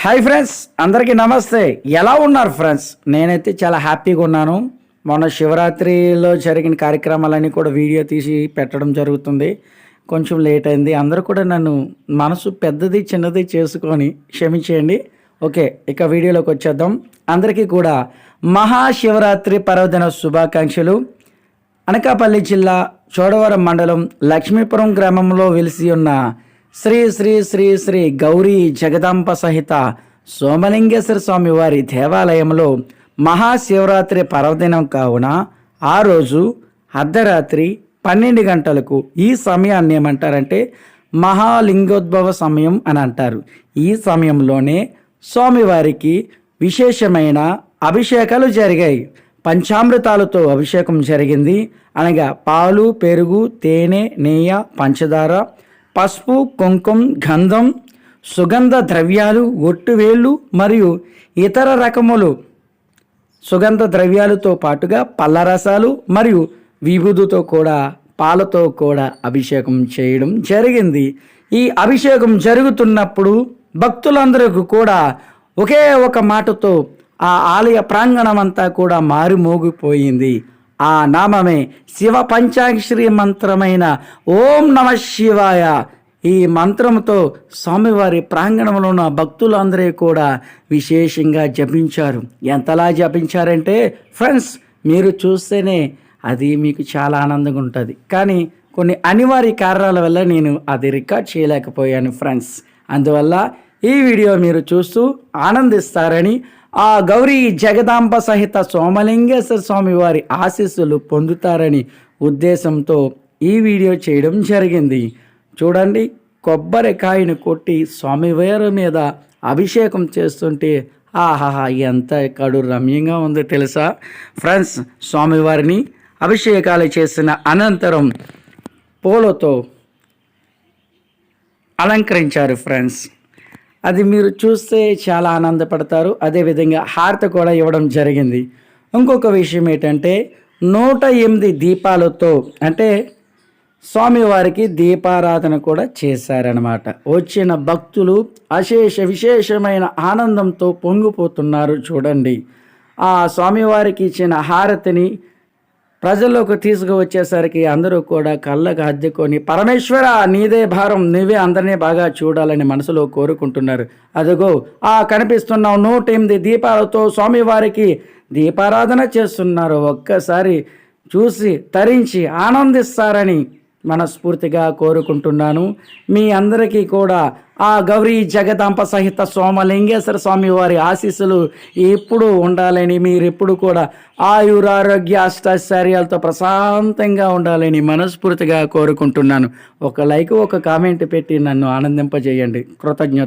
Hi friends అందరికీ నమస్తే. ఎలా ఉన్నారు ఫ్రెండ్స్ నేనైతే చాలా హ్యాపీగా ఉన్నాను. మొన్న శివరాత్రిలో జరిగిన కార్యక్రమాలన్నీ కూడా వీడియో తీసి పెట్టడం జరుగుతుంది. కొంచెం లేట్ అయింది. అందరూ కూడా నన్ను మనసు పెద్దది చిన్నది చేసుకొని క్షమించేయండి. ఓకే ఇక వీడియోలోకి వచ్చేద్దాం. అందరికీ కూడా మహాశివరాత్రి పర్వదిన శుభాకాంక్షలు. అనకాపల్లి జిల్లా చోడవరం మండలం లక్ష్మీపురం గ్రామంలో వెలిసి ఉన్న శ్రీ శ్రీ శ్రీ శ్రీ గౌరీ జగదాంబ సహిత సోమలింగేశ్వర స్వామి వారి దేవాలయంలో మహాశివరాత్రి పర్వదినం కావున ఆ రోజు అర్ధరాత్రి పన్నెండు గంటలకు ఈ సమయాన్ని ఏమంటారంటే మహాలింగోద్భవ సమయం అని అంటారు. ఈ సమయంలోనే స్వామివారికి విశేషమైన అభిషేకాలు జరిగాయి. పంచామృతాలతో అభిషేకం జరిగింది. అనగా పాలు పెరుగు తేనె నెయ్య పంచదార పసుపు కుంకుమ గంధం సుగంధ ద్రవ్యాలు ఒట్టువేళ్ళు మరియు ఇతర రకములు సుగంధ ద్రవ్యాలతో పాటుగా పళ్ళరసాలు మరియు విభూదితో కూడా పాలతో కూడా అభిషేకం చేయడం జరిగింది. ఈ అభిషేకం జరుగుతున్నప్పుడు భక్తులందరికీ కూడా ఒకే ఒక మాటతో ఆ ఆలయ ప్రాంగణం అంతా కూడా మారుమోగిపోయింది. ఆ నామమే శివ పంచాక్షరి మంత్రమైన ఓం నమ శివాయ. ఈ మంత్రంతో స్వామివారి ప్రాంగణంలో ఉన్న భక్తులందరూ కూడా విశేషంగా జపించారు. ఎంతలా జపించారంటే ఫ్రెండ్స్ మీరు చూస్తేనే అది మీకు చాలా ఆనందంగా ఉంటుంది. కానీ కొన్ని అనివార్య కారణాల వల్ల నేను అది రికార్డ్ చేయలేకపోయాను ఫ్రెండ్స్. అందువల్ల ఈ వీడియో మీరు చూస్తూ ఆనందిస్తారని ఆ గౌరీ జగదాంబ సహిత సోమలింగేశ్వర స్వామి వారి ఆశీస్సులు పొందుతారని ఉద్దేశంతో ఈ వీడియో చేయడం జరిగింది. చూడండి కొబ్బరికాయను కొట్టి స్వామివారి మీద అభిషేకం చేస్తుంటే ఆహాహా ఎంత కడు రమ్యంగా ఉందో తెలుసా? ఫ్రెండ్స్ స్వామివారిని అభిషేకాలు చేసిన అనంతరం పూలతో అలంకరించారు ఫ్రెండ్స్. అది మీరు చూస్తే చాలా ఆనందపడతారు. అదేవిధంగా హారత కూడా ఇవ్వడం జరిగింది. ఇంకొక విషయం ఏంటంటే నూట ఎనిమిది దీపాలతో అంటే స్వామివారికి దీపారాధన కూడా చేశారనమాట వచ్చిన భక్తులు అశేష విశేషమైన ఆనందంతో పొంగిపోతున్నారు చూడండి. ఆ స్వామివారికి ఇచ్చిన హారతిని ప్రజల్లోకి తీసుకువచ్చేసరికి అందరూ కూడా కళ్ళకు అద్దెకొని పరమేశ్వర నీదే భారం నీవే అందరినీ బాగా చూడాలని మనసులో కోరుకుంటున్నారు. అదిగో ఆ కనిపిస్తున్న నూట ఎనిమిది దీపాలతో స్వామివారికి దీపారాధన చేస్తున్నారు. ఒక్కసారి చూసి తరించి ఆనందిస్తారని మనస్ఫూర్తిగా కోరుకుంటున్నాను. మీ అందరికీ కూడా ఆ గౌరీ జగదాంబ సహిత సోమలింగేశ్వర స్వామి వారి ఆశీస్సులు ఎప్పుడూ ఉండాలని మీరెప్పుడు కూడా ఆయురారోగ్య అష్టాశ్చర్యాలతో ప్రశాంతంగా ఉండాలని మనస్ఫూర్తిగా కోరుకుంటున్నాను. ఒక లైక్ ఒక కామెంట్ పెట్టి నన్ను ఆనందింపజేయండి. కృతజ్ఞత